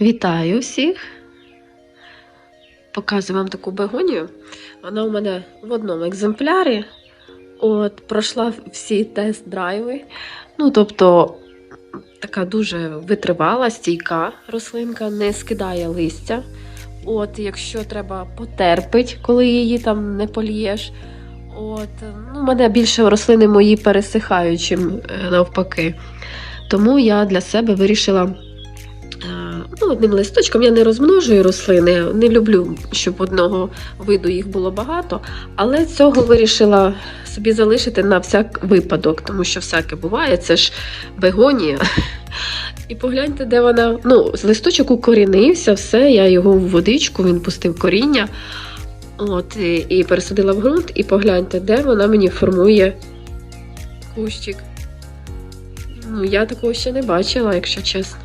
Вітаю всіх! Показую вам таку бегонію. Вона у мене в одному екземплярі. От, пройшла всі тест-драйви. Ну, тобто, така дуже витривала, стійка рослинка, не скидає листя. От, якщо треба потерпить, коли її там не полієш. От, ну, у мене більше рослини мої пересихають, чим е, навпаки. Тому я для себе вирішила ну, одним листочком я не розмножую рослини, не люблю, щоб одного виду їх було багато, але цього вирішила собі залишити на всяк випадок, тому що всяке буває, це ж бегонія. І погляньте, де вона. Ну, з листочок укорінився, все, я його в водичку, він пустив коріння. От, і, пересадила в ґрунт, і погляньте, де вона мені формує кущик. Ну, я такого ще не бачила, якщо чесно.